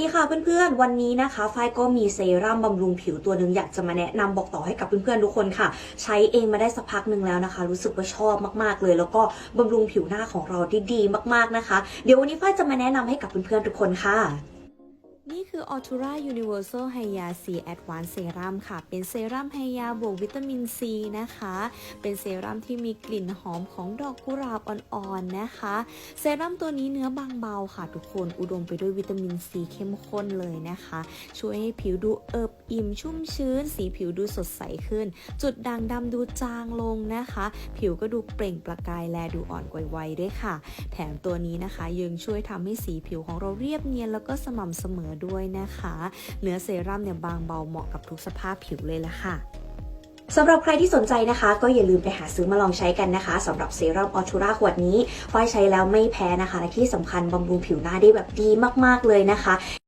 ดีค่ะเพื่อนๆ วันนี้นะคะฝ้ายก็มีเซรั่มบำรุงผิวตัวหนึ่งอยากจะมาแนะนำบอกต่อให้กับเพื่อนๆทุกคนค่ะ ใช้เองมาได้สักพักหนึ่งแล้วนะคะ รู้สึกว่าชอบมากๆเลย แล้วก็บำรุงผิวหน้าของเราได้ดีมากๆนะคะ เดี๋ยววันนี้ฝ้ายจะมาแนะนำให้กับเพื่อนๆทุกคนค่ะ นี่คือ Altura Universal Hya C Advanced Serum ค่ะ เป็นเซรั่มไฮยาบวกวิตามินซีนะคะ เป็นเซรั่มที่มีกลิ่นหอมของดอกกุหลาบอ่อนๆนะคะ เซรั่มตัวนี้เนื้อบางเบาค่ะทุกคน อุดมไปด้วยวิตามินซีเข้มข้นเลยนะคะ ช่วยให้ผิวดูเอิบอิ่มชุ่มชื้น สีผิวดูสดใสขึ้น จุดด่างดำดูจางลงนะคะ ผิวก็ดูเปล่งประกายแลดูอ่อนกว่าวัยด้วยค่ะ แถมตัวนี้นะคะ ยังช่วยทำให้สีผิวของเราเรียบเนียนแล้วก็สม่ำเสมอด้วยด้วยนะคะ เนื้อเซรั่มเนี่ยบางเบาเหมาะกับทุกสภาพผิวเลยละค่ะสำหรับใครที่สนใจนะคะ ก็อย่าลืมไปหาซื้อมาลองใช้กันนะคะสำหรับเซรั่มออทูราขวดนี้ฝ้ายใช้แล้วไม่แพ้นะคะและที่สำคัญบำรุงผิวหน้าได้แบบดีมากๆเลยนะคะ